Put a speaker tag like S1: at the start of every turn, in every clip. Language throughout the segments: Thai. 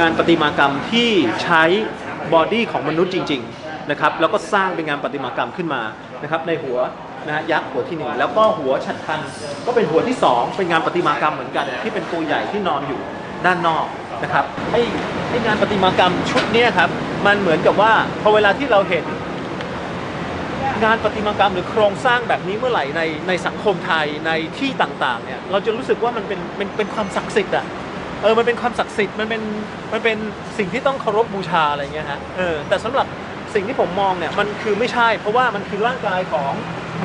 S1: งานประติมากรรมที่ใช้บอดี้ของมนุษย์จริงๆนะครับแล้วก็สร้างเป็นงานประติมากรรมขึ้นมานะครับในหัวนะฮะยักษ์หัวที่หนึ่งแล้วก็หัวฉัตรพันก็เป็นหัวที่สองเป็นงานประติมากรรมเหมือนกัน ที่เป็นตัวใหญ่ที่นอนอยู่ด้านนอกนะครับไอ้ไองานประติมากรรมชุดนี้ครับมันเหมือนกับว่าพอเวลาที่เราเห็นงานประติมากรรมหรือโครงสร้างแบบนี้เมื่อไหร่ในในสังคมไทยในที่ต่างๆเนี่ยเราจะรู้สึกว่ามันเป็นเป็นเป็นความศักดิ์สิทธิ์อะ เออมันเป็นความศักดิ์สิทธิ์มันเป็นมันเป็นสิ่งที่ต้องเคารพบูชาอะไรเงี้ยฮะเออแต่สำหรับสิ่งที่ผมมองเนี่ยมันคือไม่ใช่ เพราะว่ามันคือร่างกายของ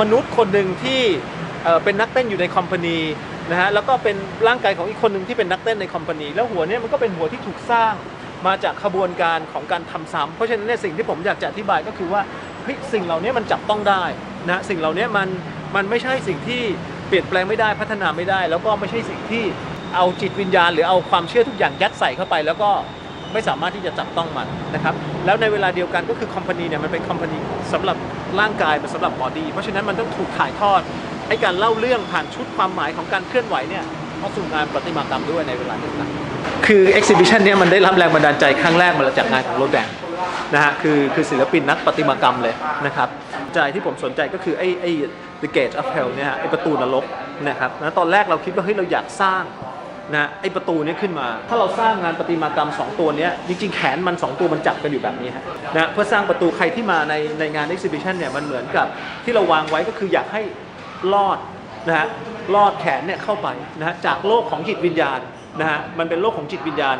S1: มนุษย์คนหนึ่งที่เออเป็นนักเต้นอยู่ในคอมพานีนะฮะแล้วก็เป็นร่างกายของอีกคนหนึ่งที่เป็นนักเต้นในคอมพานีแล้วหัวเนี่ยมันก็เป็นหัวที่ถูกสร้างมาจากขบวนการของการทำซ้ำเพราะฉะนั้นเนี่ยสิ่งที่ผมอยากจะอธิบายก็คือว่าเฮ้ยสิ่งเหล่านี้มันจับต้องได้นะสิ่งเหล่านี้มันมันไม่ใช่สิ่งที่เปลี่ยนแปลงไม่ได้พัฒนาไม่ได้ แล้วก็ไม่ใช่สิ่งที่ เอาจิตวิญญาณ หรือเอาความเชื่อทุกอย่างยัดใส่เข้าไป แล้วก็ไม่สามารถที่จะจับต้องมันนะครับแล้วในเวลาเดียวกันก็คือคอมพานีเนี่ยมันเป็นคอมพานีสำหรับร่างกายเป็นสำหรับบอดี้เพราะฉะนั้นมันต้องถูกถ่ายทอดให้การเล่าเรื่องผ่านชุดความหมายของการเคลื่อนไหวเนี่ยมาสู่งานประติมากรรมด้วยในเวลาเดียวกันคือ exhibition เนี้ยมันได้รับแรงบันดาลใจครั้งแรกมาจากงานของโรแดงนะฮะคือคือศิลปินนักประติมากรรมเลยนะครับใจที่ผมสนใจก็คือไอ้ไอ้ the gate of hell เนี่ยไอ้ประตูนรกนะครับนะตอนแรกเราคิดว่าเฮ้ยเราอยากสร้าง นะไอประตูนี้ขึ้นมา ถ้าเราสร้างงานประติมากรรม 2 ตัวนี้จริงๆ แขนมัน 2 ตัวมันจับกันอยู่แบบนี้ฮะนะเพื่อสร้างประตูใครที่มาในในงาน exhibition เนี่ยมันเหมือนกับที่เราวางไว้ก็คืออยากให้ลอดนะฮะลอดแขนเนี่ยเข้าไปนะฮะจากโลกของจิตวิญญาณนะฮะมันเป็นโลกของจิตวิญญาณ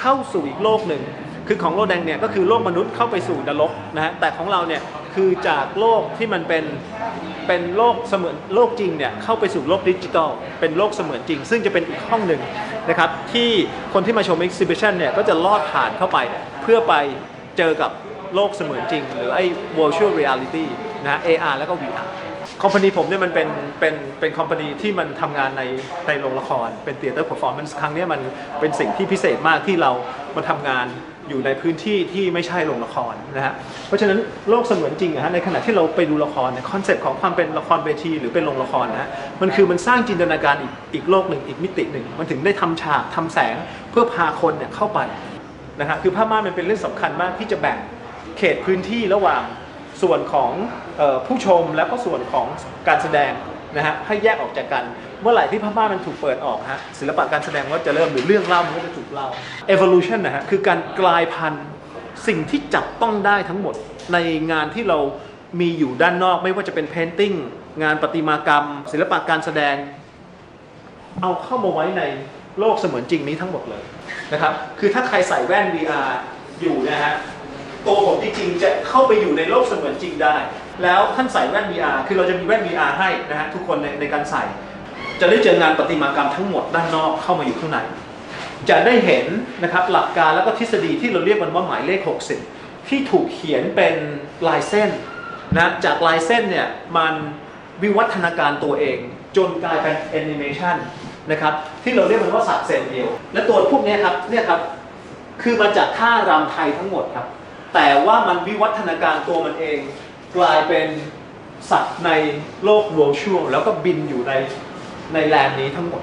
S1: เข้าสู่อีกโลกหนึ่งคือของโลกแดงเนี่ยก็คือโลกมนุษย์เข้าไปสู่นรกนะฮะแต่ของเราเนี่ย คือจากโลกที่มันเป็นเป็นโลกเสมือนโลกจริงเนี่ยเข้าไปสู่โลกดิจิทัลเป็นโลกเสมือนจริง ซึ่งจะเป็นอีกห้องหนึ่งนะครับที่คนที่มาชม exhibition เนี่ยก็จะลอดผ่านเข้าไปเพื่อไปเจอกับโลกเสมือนจริง หรือไอ้ virtual reality นะ AR แล้วก็ VR คอมพานีผมเนี่ยมันเป็นเป็นเป็นคอมพานีที่มันทำงานในในโรงละคร เป็น Theater Performance ครั้งเนี้ยมันเป็นสิ่งที่พิเศษมากที่เรามาทำงานอยู่ในพื้นที่ที่ไม่ใช่โรงละครนะฮะเพราะฉะนั้นโลกเสมือนจริงอะฮะในขณะที่เราไปดูละครเนี่ยคอนเซปต์ของความเป็นละครเวทีหรือเป็นโรงละครนะฮะมันคือมันสร้างจินตนาการอีกอีกโลกหนึ่งอีกมิติหนึ่งมันถึงได้ทำฉากทำแสงเพื่อพาคนเนี่ยเข้าไปนะฮะคือผ้าม่านมันเป็นเรื่องสำคัญมากที่จะแบ่ง เขตพื้นที่ระหว่าง ส่วนของออผู้ชมแล้วก็ส่วนของการแสดงนะฮะให้แยกออกจากกัน เมื่อไหร่ที่ผ้าม่านมันถูกเปิดออกฮะศิลปะการแสดงก็จะเริ่มหรือเรื่องเล่ามันก็จะถูกเล่า evolution นะฮะคือการกลายพันธุ์สิ่งที่จับต้องได้ทั้งหมดในงานที่เรามีอยู่ด้านนอกไม่ว่าจะเป็น painting งานประติมากรรม ศิลปะการแสดง เอาเข้ามาไว้ในโลกเสมือนจริงนี้ทั้งหมดเลยนะครับคือถ้าใครใส่แว่น VR อยู่นะฮะ ตัวผมจริงๆจะเข้าไปอยู่ในโลกเสมือนจริงได้ แล้วท่านใส่แว่น VR คือเราจะมีแว่น VR ให้นะฮะทุกคนในในการใส่ จะได้เจองานประติมากรรมทั้งหมดด้านนอกเข้ามาอยู่ข้างใน จะได้เห็นนะครับหลักการแล้วก็ทฤษฎีที่เราเรียกมันว่าหมายเลข 60 ที่ถูกเขียนเป็นลายเส้นนะจากลายเส้นเนี่ยมันวิวัฒนาการตัวเอง จนกลายเป็นแอนิเมชันนะครับที่เราเรียกมันว่าสัตว์เซลล์เดียว และตัวพวกนี้ครับเนี่ยครับคือมาจากท่ารำไทยทั้งหมดครับ แต่ว่ามันวิวัฒนาการตัวมันเอง กลายเป็นสัตว์ในโลกดวงช่วงแล้วก็บินอยู่ในในแลนด์นี้ทั้งหมด